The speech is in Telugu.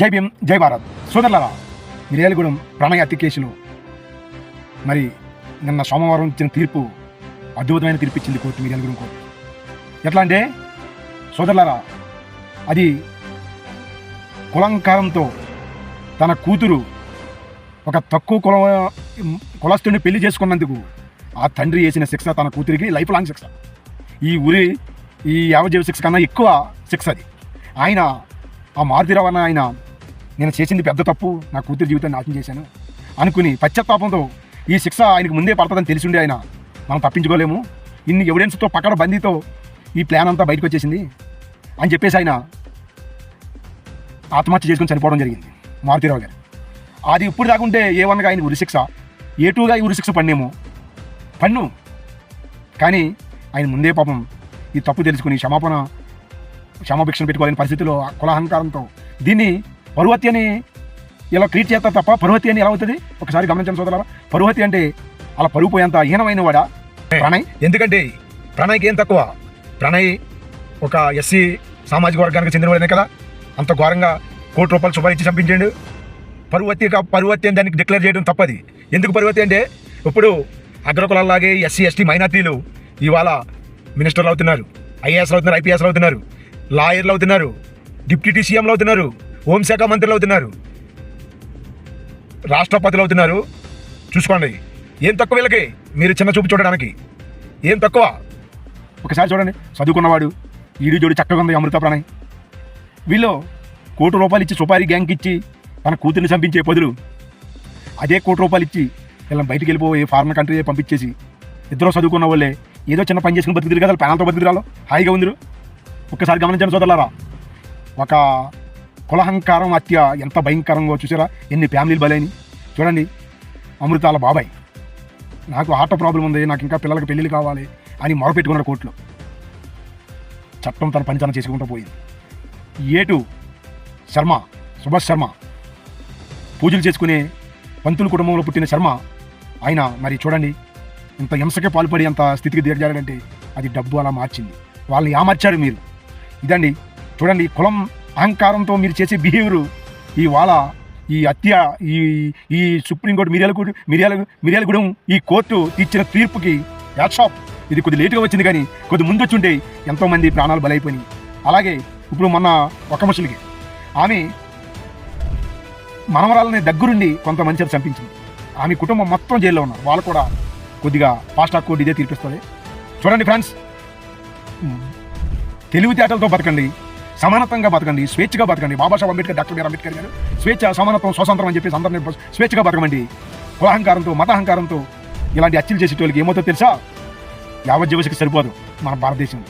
జై భీమ్ జై భారత్. సోదరులారా మిర్యాలగూడెం ప్రణయ హత్య కేసులో మరి నిన్న సోమవారం ఇచ్చిన తీర్పు అద్భుతమైన తీర్పు ఇచ్చింది కోర్టు మిర్యాలగూడెం కోర్టు. ఎట్లా అంటే సోదరులారా అది కులంకారంతో తన కూతురు ఒక తక్కువ కుల కులస్తుని పెళ్ళి చేసుకున్నందుకు ఆ తండ్రి వేసిన శిక్ష తన కూతురికి లైఫ్ లాంగ్ శిక్ష. ఈ ఊరి ఈ యావజీవ శిక్ష కన్నా ఎక్కువ శిక్ష అది. ఆయన ఆ మారుతి రవాణా ఆయన నేను చేసింది పెద్ద తప్పు నా కూతురు జీవితాన్ని నాశనం చేశాను అనుకుని పశ్చాత్తాపంతో ఈ శిక్ష ఆయనకు ముందే పడుతుందని తెలిసి ఉండే ఆయన. మనం తప్పించుకోలేము ఇన్ని ఎవిడెన్స్తో పక్కన బందీతో ఈ ప్లాన్ అంతా బయటకు వచ్చేసింది అని చెప్పేసి ఆయన ఆత్మహత్య చేసుకుని చనిపోవడం జరిగింది మారుతిరావు గారు. అది ఇప్పుడు దాకుంటే ఏ వన్గా ఆయన ఉరిశిక్ష ఏ టూగా ఈ ఉరిశిక్ష పన్నేమో? పన్ను. కానీ ఆయన ముందే పాపం ఈ తప్పు తెలుసుకుని క్షమాపణ క్షమాభిక్షణ పెట్టుకోలేని పరిస్థితిలో కులహంకారంతో దీన్ని పరువతి అని ఇలా ట్రీట్ చేస్తారు తప్ప పరువతి అని ఎలా అవుతుంది? ఒకసారి గమనించండి సోదరా పరువతి అంటే అలా పరుగు పోయేంత హీనమైన వాడా? ప్రణయ్? ఎందుకంటే ప్రణయ్కి ఏం తక్కువ? ప్రణయ్ ఒక ఎస్సీ సామాజిక వర్గానికి చెందినవాడనే కదా. అంత ఘోరంగా కోటి రూపాయలు సుపారీ ఇచ్చి చంపించాడు. పరువతి పరువతి అని దానికి డిక్లేర్ చేయడం తప్పది. ఎందుకు పరువతి అంటే ఇప్పుడు అగ్రకులాలాగే ఎస్సీ ఎస్టీ మైనార్టీలు ఇవాళ మినిస్టర్లు అవుతున్నారు ఐఏఎస్లు అవుతున్నారు ఐపీఎస్లు అవుతున్నారు. లాయర్లు అవుతున్నారు డిప్యూటీ సీఎంలు అవుతున్నారు హోంశాఖ మంత్రులు అవుతున్నారు రాష్ట్రపతులు అవుతున్నారు. చూసుకోండి ఏం తక్కువ వీళ్ళకి? మీరు చిన్న చూపు చూడడానికి. ఏం తక్కువ? ఒకసారి చూడండి చదువుకున్నవాడు ఈడు జోడు చక్కగా ఉంది అమృత ప్రాణయ్. వీళ్ళు కోటి రూపాయలు ఇచ్చి సుపారీ గ్యాంగ్ ఇచ్చి తన కూతుర్ని చంపించే బదులు అదే కోటి రూపాయలు ఇచ్చి వీళ్ళని బయటికి వెళ్ళిపోయి ఫారిన్ కంట్రీ పంపించేసి ఇద్దరు చదువుకున్న వాళ్ళే ఏదో చిన్న పని చేసుకుని బతికిరు కదా ప్రాణాలతో బతికిరాలో హాయిగా ఉందిరు. ఒక్కసారి గమనించండి సోదరులారా ఒక కులహంకారం హత్య ఎంత భయంకరంగా చూసారా? ఎన్ని ఫ్యామిలీలు బలైని చూడండి అమృతాల బాబాయ్. నాకు హార్ట్ ప్రాబ్లం ఉంది నాకు ఇంకా పిల్లలకి పెళ్ళిళ్ళు కావాలి అని మొరపెట్టుకున్నాడు కోర్టులో. చట్టం తన పని తన చేసుకుంటూ పోయింది. ఏటు శర్మ సుభాష్ శర్మ పూజలు చేసుకునే పంతుల కుటుంబంలో పుట్టిన శర్మ ఆయన మరి చూడండి ఇంత హింసకే పాల్పడి అంత స్థితికి దిగజారంటే అది డబ్బు అలా మార్చింది. వాళ్ళని ఏమార్చారు మీరు? ఇదండి. చూడండి కులం అహంకారంతో మీరు చేసే బిహేవియర్. ఇవాళ ఈ హత్య ఈ ఈ సుప్రీంకోర్టు మిర్యాలగూడ మిర్యాల మిర్యాలగూడెం ఈ కోర్టు ఇచ్చిన తీర్పుకి యాక్షాప్ ఇది కొద్ది లేటుగా వచ్చింది కానీ కొద్ది ముందు వచ్చుంటే ఎంతోమంది ప్రాణాలు బలైపోయినాయి. అలాగే ఇప్పుడు మొన్న ఒక మనుషులకి ఆమె మనవరాలని దగ్గరుండి కొంత మంచిగా చంపించింది. ఆమె కుటుంబం మొత్తం జైల్లో ఉన్నారు. వాళ్ళు కూడా కొద్దిగా ఫాస్ట్ ట్రాక్ కోర్టు ఇదే తీర్పిస్తుంది. చూడండి ఫ్రెండ్స్. తెలివితేటలతో బతకండి సమానత్వంగా బతకండి స్వేచ్ఛగా బతకండి. Babasaheb Ambedkar doctor B R Ambedkar గారు స్వేచ్ఛ సమానత్వం స్వతంత్రం అని చెప్పేసి అందరినీ స్వేచ్ఛగా బతకమండి. కులహంకారంతో మతహంకారంతో ఇలాంటి హత్యలు చేసేటోళ్ళకి ఏమవుతుందో తెలుసా? యావజ్జీవశకి సరిపోదు మన భారతదేశంలో.